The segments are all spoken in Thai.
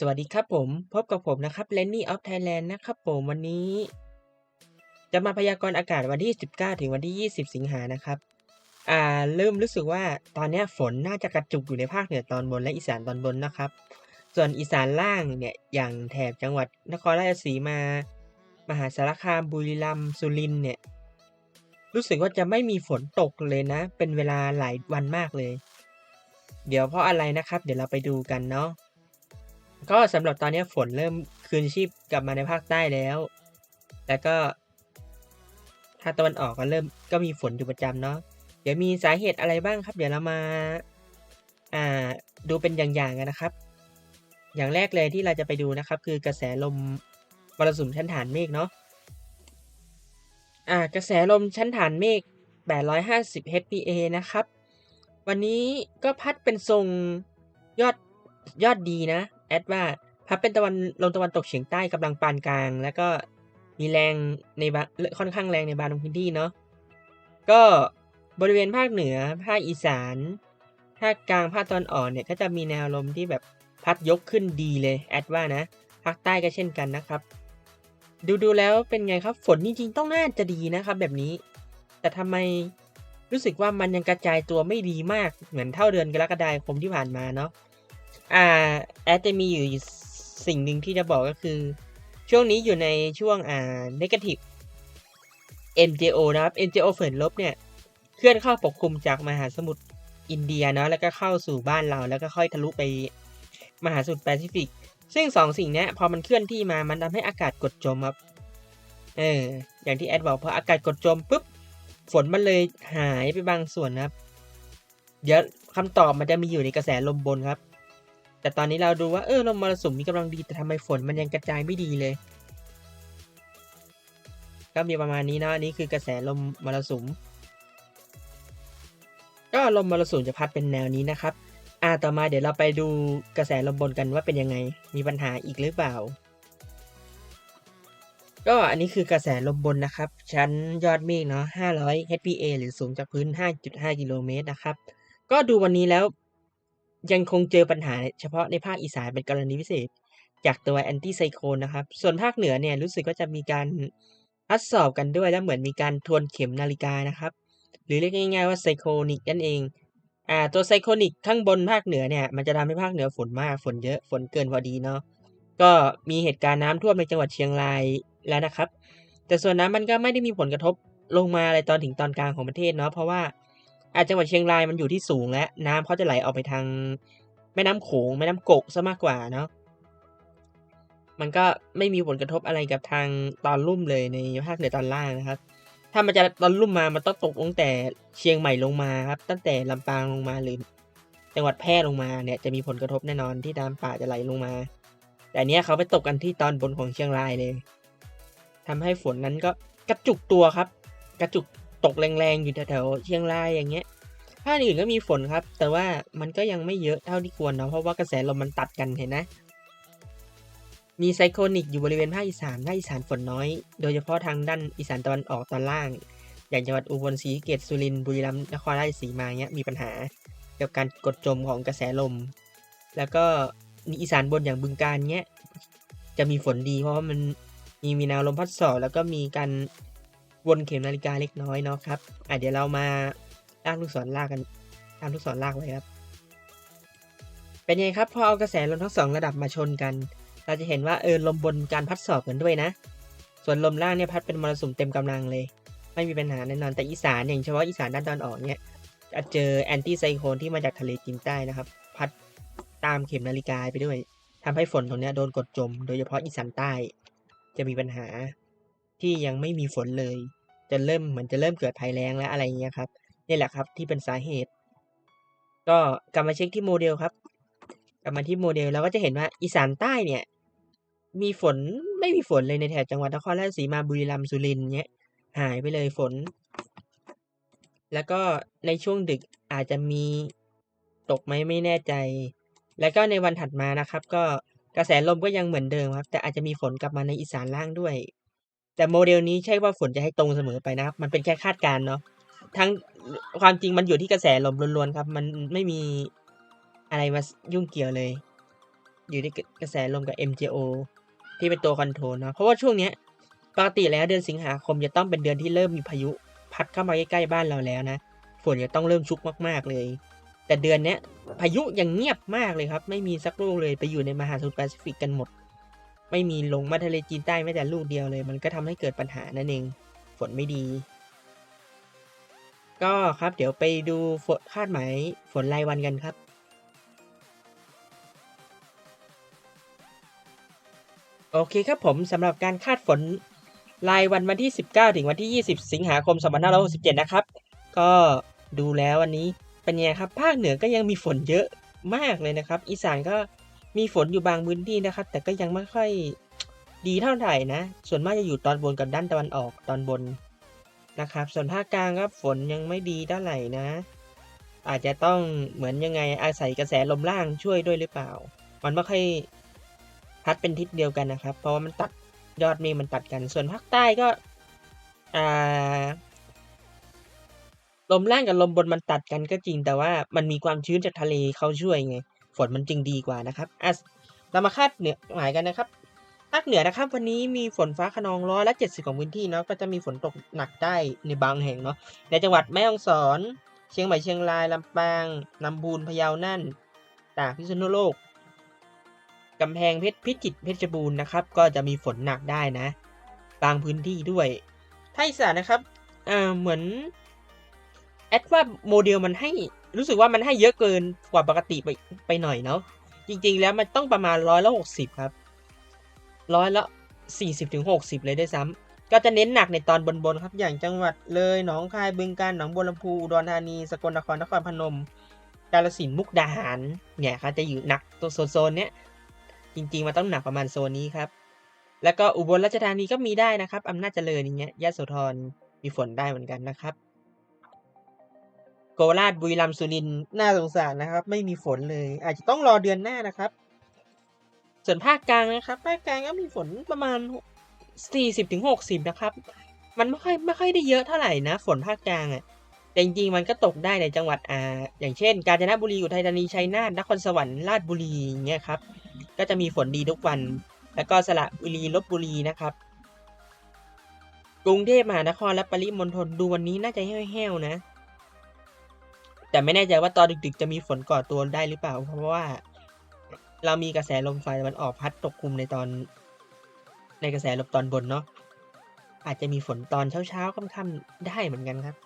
สวัสดีครับผม พบกับผมนะครับ Lenny of Thailand นะครับผมวันนี้ จะมาพยากรณ์อากาศวันที่ 19 ถึงวันที่ 20 สิงหานะครับ อ่าเริ่มรู้สึกว่าตอนนี้ฝนน่าจะกระจุกอยู่ในภาคเหนือตอนบนและอีสานตอนบนนะครับ ส่วนอีสานล่างเนี่ยอย่างแถบจังหวัดนครราชสีมา มหาสารคามบุรีรัมย์สุรินทร์เนี่ยรู้สึกว่าจะไม่มีฝนตกเลยนะ เป็นเวลาหลายวันมากเลย เดี๋ยวเพราะอะไรนะครับ เดี๋ยวเราไปดูกันเนาะ ก็สำหรับตอนนี้ฝนเริ่มคืนชีพกลับมาในภาคใต้แล้ว แล้วก็ภาคตะวันออกก็เริ่มก็มีฝนอยู่ประจำเนาะ เดี๋ยวมีสาเหตุอะไรบ้างครับ เดี๋ยวเรามา อ่า ดูเป็นอย่างๆกันนะครับ อย่างแรกเลยที่เราจะไปดูนะครับ คือกระแสลมมรสุมชั้นฐานเมฆเนาะ อ่า กระแสลมชั้นฐานเมฆ 850 HPA นะครับ วันนี้ก็พัดเป็นทรงยอดยอดดีนะ แอดว่าพัดเป็นตะวันลมตะวันตกเฉียงใต้กำลังปานกลาง แล้วก็มีแรงในบางค่อนข้างแรงในบางพื้นที่เนาะก็บริเวณภาคเหนือ ภาคอีสานภาคกลางภาคตอนออกเนี่ยก็จะมีแนวลมที่แบบพัดยกขึ้นดีเลยแอดว่านะภาคใต้ก็เช่นกันนะครับ ดูดูแล้วเป็นไงครับฝนจริงๆต้องน่าจะดีนะครับแบบนี้ แต่ทำไมรู้สึกว่ามันยังกระจายตัวไม่ดีมากเหมือนเท่าเดือนกรกฎาคมที่ผ่านมาเนาะ อ่าแอดจะมีอยู่สิ่งหนึ่งที่จะบอกก็คือ ช่วงนี้อยู่ในช่วงอ่า negative MJO นะครับ MJO เฝนลบเนี่ย เคลื่อนเข้าปกคลุมจากมหาสมุทรอินเดียเนาะแล้วก็เข้าสู่บ้านเราแล้วก็ค่อยทะลุไปมหาสมุทรแปซิฟิก ซึ่งสองสิ่งเนี้ยพอมันเคลื่อนที่มามันทำให้อากาศกดจมครับ เออ อย่างที่แอดบอกพออากาศกดจมปุ๊บฝนมันเลยหายไปบางส่วนครับ เดี๋ยวคำตอบมันจะมีอยู่ในกระแสลมบนครับ แต่ตอนนี้เราดูว่าเออลมมรสุมมีกำลังดีแต่ทำไมฝนมันยังกระจายไม่ดีเลย ก็มีประมาณนี้นะอันนี้คือกระแสลมมรสุม ก็ลมมรสุมจะพัดเป็นแนวนี้นะครับ อ่าต่อมาเดี๋ยวเราไปดูกระแสลมบนกันว่าเป็นยังไง มีปัญหาอีกหรือเปล่า ก็อันนี้คือกระแสลมบนนะครับ ชั้นยอดเมฆเนาะ500 HPA หรือสูงจากพื้น 5.5 กิโลเมตรนะครับ ก็ดูวันนี้แล้ว ยังคงเจอปัญหาเฉพาะในภาคอีสานเป็นกรณีพิเศษ จากตัวแอนตี้ไซโคลนะครับ ส่วนภาคเหนือเนี่ยรู้สึกว่าจะมีการทดสอบกันด้วยแล้วเหมือนมีการทวนเข็มนาฬิกานะครับ หรือเรียกง่ายๆว่าไซโคนิกนั่นเองอ่าตัวไซโคนิกข้างบนภาคเหนือเนี่ยมันจะทำให้ภาคเหนือฝนมากฝนเยอะฝนเกินพอดีเนาะก็มีเหตุการณ์น้ำท่วมในจังหวัดเชียงรายแล้วนะครับ แต่ส่วนน้ำมันก็ไม่ได้มีผลกระทบลงมาอะไรตอนถึงตอนกลางของประเทศเนาะเพราะว่า อาจังหวัดเชียงรายมันอยู่ที่สูงและน้ำเขาจะไหลออกไปทางแม่น้ำโขงแม่น้ำกกซะมากกว่าเนาะมันก็ไม่มีผลกระทบอะไรกับทางตอนลุ่มเลยในภาคเหนือตอนล่างนะครับ ถ้ามันจะตอนลุ่มมามันต้องตกตั้งแต่เชียงใหม่ลงมาครับ ตั้งแต่ลำปางลงมาหรือจังหวัดแพร่ลงมาเนี่ยจะมีผลกระทบแน่นอนที่น้ำป่าจะไหลลงมา แต่เนี้ยเขาไปตกกันที่ตอนบนของเชียงรายเลยทำให้ฝนนั้นก็กระจุกตัวครับ กระจุก ตกแรงๆ อยู่แถวๆเชียงรายอย่างเงี้ยภาคอื่นก็มีฝนครับ แต่ว่ามันก็ยังไม่เยอะเท่าที่ควรเนาะเพราะว่ากระแสลมมันตัดกันเห็นนะ มีไซโคนิกอยู่บริเวณภาคอีสานภาคอีสานฝนน้อย โดยเฉพาะทางด้านอีสานตะวันออกตอนล่าง อย่างจังหวัดอุบลศรีเกษสุรินทร์บุรีรัมย์นครราชสีมาเนี้ยมีปัญหาเกี่ยวกับการกดจมของกระแสลม แล้วก็อีสานบนอย่างบึงการเนี้ยจะมีฝนดีเพราะว่ามันมีมีแนวลมพัดสอบแล้วก็มีการ วนเข็มนาฬิกาเล็กน้อยเนาะครับอะเดี๋ยวเรามาลากลูกศรลากกันตามลูกศรลากไว้ครับ เป็นไงครับพอเอากระแสลมทั้งสองระดับมาชนกัน เราจะเห็นว่าเออลมบนการพัดสอบกันด้วยนะ ส่วนลมล่างเนี่ยพัดเป็นมรสุมเต็มกำลังเลย ไม่มีปัญหาแน่นอนแต่อีสานอย่างเฉพาะอีสานด้านตอนออกเนี่ยจะเจอแอนตี้ไซโคลที่มาจากทะเลจีนใต้นะครับ พัดตามเข็มนาฬิกาไปด้วยทำให้ฝนตรงเนี้ยโดนกดจม โดยเฉพาะอีสานใต้ จะมีปัญหาที่ยังไม่มีฝนเลย จะเริ่มเหมือนจะเริ่มเกิดภัยแล้งและอะไรเงี้ยครับนี่แหละครับที่เป็นสาเหตุ ก็กลับมาเช็คที่โมเดลครับ กลับมาที่โมเดลเราก็จะเห็นว่าอีสานใต้เนี่ย มีฝนไม่มีฝนเลยในแถบจังหวัดนครราชสีมาบุรีรัมย์สุรินทร์เนี้ยหายไปเลยฝน แล้วก็ในช่วงดึกอาจจะมีตกไหมไม่แน่ใจ แล้วก็ในวันถัดมานะครับ ก็กระแสลมก็ยังเหมือนเดิมครับ แต่อาจจะมีฝนกลับมาในอีสานล่างด้วย แต่โมเดลนี้ใช่ว่าฝนจะให้ตรงเสมอไปนะครับ มันเป็นแค่คาดการณ์เนาะทั้งความจริงมันอยู่ที่กระแสลมล้วนๆครับ มันไม่มีอะไรมายุ่งเกี่ยวเลย อยู่ในกระแสลมกับ MJO ที่เป็นตัวคอนโทรลเนาะเพราะว่าช่วงเนี้ยปกติแล้วเดือนสิงหาคมจะต้องเป็นเดือนที่เริ่มมีพายุพัดเข้ามาใกล้ๆบ้านเราแล้วนะฝนจะต้องเริ่มชุกมากๆเลย แต่เดือนเนี้ยพายุยังเงียบมากเลยครับ ไม่มีสักลูกเลยไปอยู่ในมหาสมุทรแปซิฟิกกันหมด ไม่มีลงมาทะเลจีนใต้แม้แต่ลูกเดียวเลย มันก็ทำให้เกิดปัญหานั่นเอง ฝนไม่ดี ก็ครับเดี๋ยวไปดูฝนคาดหมายฝนรายวันกันครับ โอเคครับผมสำหรับการคาดฝนรายวันวันที่ 19 ถึงวันที่ 20 สิงหาคม 2567 นะครับ ก็ดูแล้ววันนี้เป็นไงครับ ภาคเหนือก็ยังมีฝนเยอะมากเลยนะครับ อีสานก็ มีฝนอยู่บางพื้นที่นะครับ แต่ก็ยังไม่ค่อยดีเท่าไหร่นะ ส่วนมากจะอยู่ตอนบนกับด้านตะวันออกตอนบนนะครับ ส่วนภาคกลางครับฝนยังไม่ดีเท่าไหร่นะ อาจจะต้องเหมือนยังไงอาศัยกระแสลมล่างช่วยด้วยหรือเปล่า มันไม่ค่อยพัดเป็นทิศเดียวกันนะครับ เพราะว่ามันตัดยอดเมฆมันตัดกัน ส่วนภาคใต้ก็อ่าลมล่างกับลมบนมันตัดกันก็จริงแต่ว่ามันมีความชื้นจากทะเลเขาช่วยไง ฝนมันจึงดีกว่านะครับอะเรามาคาดเหนือหมายกันนะครับภาคเหนือนะครับ วันนี้มีฝนฟ้าขนองร้อยละเจ็ดสิบของพื้นที่เนาะก็จะมีฝนตกหนักได้ในบางแห่งเนาะในจังหวัดแม่ฮ่องสอน เชียงใหม่เชียงรายลำปางลำพูนพะเยาน่านตากพิษณุโลกกำแพงเพชรพิจิตรเพชรบูรณ์นะครับ ก็จะมีฝนหนักได้นะ บางพื้นที่ด้วยภาคอีสานนะครับอ่าเหมือนแอดว่าโมเดลมันให้ รู้สึกว่ามันให้เยอะเกินกว่าปกติไปไปหน่อยเนาะจริง ๆ แล้วมันต้องประมาณร้อยละหกสิบครับร้อยละสี่สิบถึงหกสิบเลยได้ซ้ำก็จะเน้นหนักในตอนบนๆครับอย่างจังหวัดเลยหนองคายบึงกาฬหนองบัวลำพูอุดรธานีสกลนครนครพนมกาฬสินมุกดาหารเนี่ยครับจะอยู่หนักตัวโซนๆเนี้ยจริงๆมันต้องหนักประมาณโซนนี้ครับแล้วก็อุบลราชธานีก็มีได้นะครับอำนาจเจริญอย่างเงี้ยยะโสธรมีฝนได้เหมือนกันนะครับ โคราชบุรีรัมย์สุรินทร์น่าสงสารนะครับ ไม่มีฝนเลย อาจจะต้องรอเดือนหน้านะครับ ส่วนภาคกลางนะครับภาคกลางก็มีฝนประมาณ40ถึง60นะครับ มันไม่ค่อยไม่ค่อยได้เยอะเท่าไหร่นะ ฝนภาคกลางอะ่ะแต่จริงๆมันก็ตกได้ในจังหวัดอ่าอย่างเช่น กาญจนบุรีอุทัยธานีชัยนาทนครสวรรค์ราชบุรีเงี้ยครับ ก็จะมีฝนดีทุกวัน แล้วก็สระบุรีลบบุรีนะครับ กรุงเทพมหานครและปริมณฑลดูวันนี้น่าจะแห้วๆนะ แต่ไม่แน่ใจว่าตอนดึกๆ จะมีฝนก่อตัวได้หรือเปล่า เพราะว่า เรามีกระแสลมไฟมันออกพัดตกคลุมในตอน ในกระแสลมตอนบนเนาะอาจจะมีฝนตอนเช้าๆค่ำๆได้เหมือนกันครับ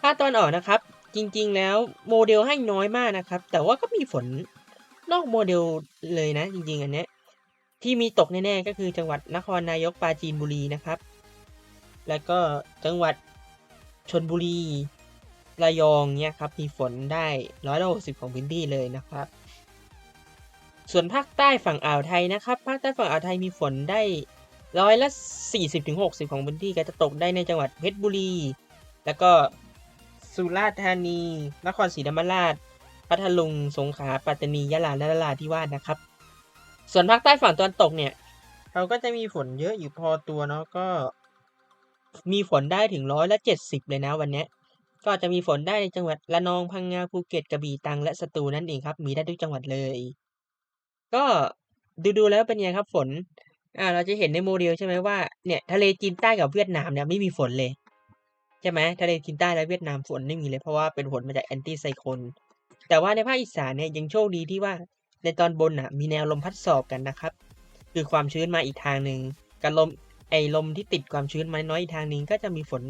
ภาคตอนออกนะครับ จริงๆ แล้วโมเดลให้น้อยมากนะครับ แต่ว่าก็มีฝนนอกโมเดลเลยนะ จริงๆ อันเนี้ยที่มีตกแน่ๆก็คือจังหวัดนครนายกปราจีนบุรีนะครับ แล้วก็จังหวัดชนบุรี ระยองเนี่ยครับมีฝนได้ร้อยละหกสิบของพื้นที่เลยนะครับ ส่วนภาคใต้ฝั่งอ่าวไทยนะครับ ภาคใต้ฝั่งอ่าวไทยมีฝนได้ร้อยละสี่สิบถึงหกสิบของพื้นที่ก็จะตกได้ในจังหวัดเพชรบุรี แล้วก็สุราษฎร์ธานี นครศรีธรรมราช พัทลุง สงขลา ปัตตานี ยะลา และนราธิวาสนะครับ ส่วนภาคใต้ฝั่งตะวันตกเนี่ย เราก็จะมีฝนเยอะอยู่พอตัวเนาะ ก็ มีฝนได้ถึงร้อยละเจ็ดสิบเลยนะวันเก็จะมีฝนได้ในจังหวัดระนองพังงาภูเก็ตกระบี่ตรังและสตูลนั่นเองครับ มีได้ทุกจังหวัดเลย ก็ดูดูๆแล้วเป็นไงครับฝนอ่าเราจะเห็นในโมเดลใช่ไหมว่าเนี่ยทะเลจีนใต้กับเวียดนามเนี่ยไม่มีฝนเลยใช่ไหมทะเลจีนใต้และเวียดนามฝนไม่มีเลยเพราะว่าเป็นฝนมาจากแอนตี้ไซโคลนแต่ว่าในภาคอีสานเนี่ยยังโชคดีที่ว่าในตอนบนอะมีแนวลมพัดสอบกันนะครับ คือความชื้นมาอีกทางหนึ่งกับลมไอ้ลมที่ติดความชื้นมาน้อยอีกทางหนึ่งก็จะมีฝน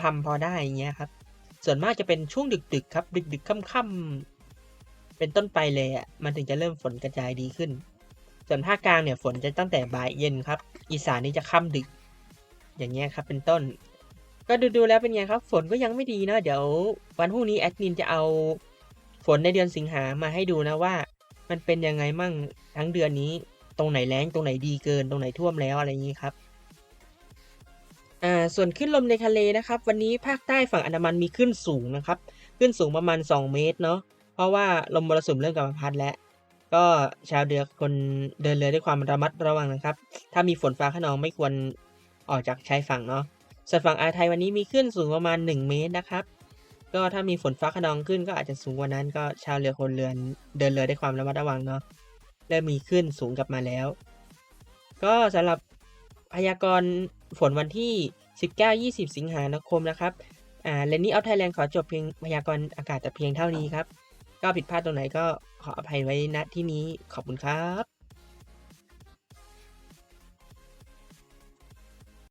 พำๆพอได้อย่างเงี้ยครับ ส่วนมากจะเป็นช่วงดึกๆครับ ดึกๆค่ำๆเป็นต้นไปเลยอะมันถึงจะเริ่มฝนกระจายดีขึ้น ส่วนภาคกลางเนี่ยฝนจะตั้งแต่บ่ายเย็นครับ อีสานนี่จะค่ำดึก อย่างเงี้ยครับเป็นต้น ก็ดูๆแล้วเป็นไงครับ ฝนก็ยังไม่ดีเนาะเดี๋ยว วันพรุ่งนี้แอดมินจะเอาฝนในเดือนสิงหามาให้ดูนะว่า มันเป็นยังไงมั่งทั้งเดือนนี้ ตรงไหนแล้งตรงไหนดีเกิน ตรงไหนท่วมแล้วอะไรอย่างนี้ครับ อ่าส่วนขึ้นลมในทะเลนะครับ วันนี้ภาคใต้ฝั่งอันดามันมีขึ้นสูงนะครับ ขึ้นสูงประมาณ 2 เมตรเนาะเพราะว่าลมมรสุมเริ่มกลับมาพัดแล้วก็ชาวเรือคนเดินเรือด้วยความระมัดระวังนะครับ ถ้ามีฝนฟ้าขนองไม่ควรออกจากชายฝั่งเนาะส่วนฝั่งอ่าวไทยวันนี้มีขึ้นสูงประมาณ 1 เมตรนะครับ ก็ถ้ามีฝนฟ้าคะนองขึ้นก็อาจจะสูงกว่านั้น ก็ชาวเรือคนเรือนเดินเรือด้วยความระมัดระวังเนาะเริ่มมีขึ้นสูงกลับมาแล้ว ก็สำหรับพยากรณ์ ฝนวันที่ 19-20 สิงหาคมนะครับอ่าเลนนี่เอาไทยแลนด์ขอจบเพียงพยากรณ์อากาศแต่เพียงเท่านี้ครับ ก็ผิดพลาดตรงไหนก็ขออภัยไว้ณที่นี้ขอบคุณครับ